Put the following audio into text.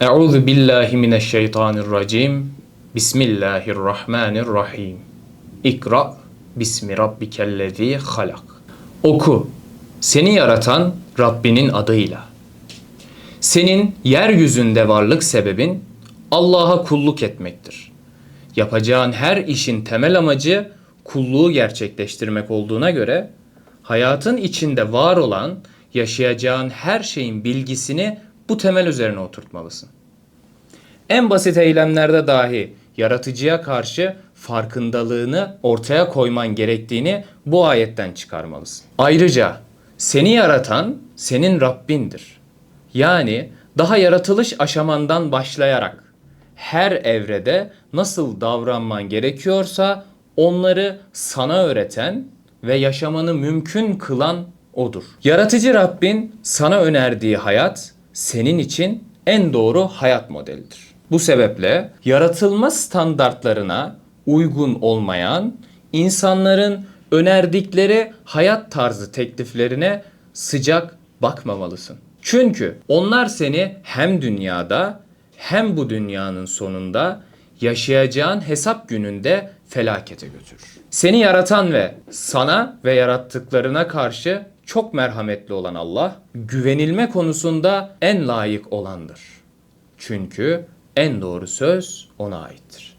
Euzu billahi mineşşeytanirracim. Bismillahirrahmanirrahim. İkra bismi rabbikellezî halak. Oku. Seni yaratan Rabbinin adıyla. Senin yeryüzünde varlık sebebin Allah'a kulluk etmektir. Yapacağın her işin temel amacı kulluğu gerçekleştirmek olduğuna göre hayatın içinde var olan yaşayacağın her şeyin bilgisini bu temel üzerine oturtmalısın. En basit eylemlerde dahi yaratıcıya karşı farkındalığını ortaya koyman gerektiğini bu ayetten çıkarmalısın. Ayrıca seni yaratan senin Rabbindir. Yani daha yaratılış aşamandan başlayarak her evrede nasıl davranman gerekiyorsa onları sana öğreten ve yaşamanı mümkün kılan odur. Yaratıcı Rabbin sana önerdiği hayat senin için en doğru hayat modelidir. Bu sebeple yaratılma standartlarına uygun olmayan insanların önerdikleri hayat tarzı tekliflerine sıcak bakmamalısın. Çünkü onlar seni hem dünyada hem bu dünyanın sonunda yaşayacağın hesap gününde felakete götürür. Seni yaratan ve sana ve yarattıklarına karşı çok merhametli olan Allah, güvenilme konusunda en layık olandır. Çünkü en doğru söz ona aittir.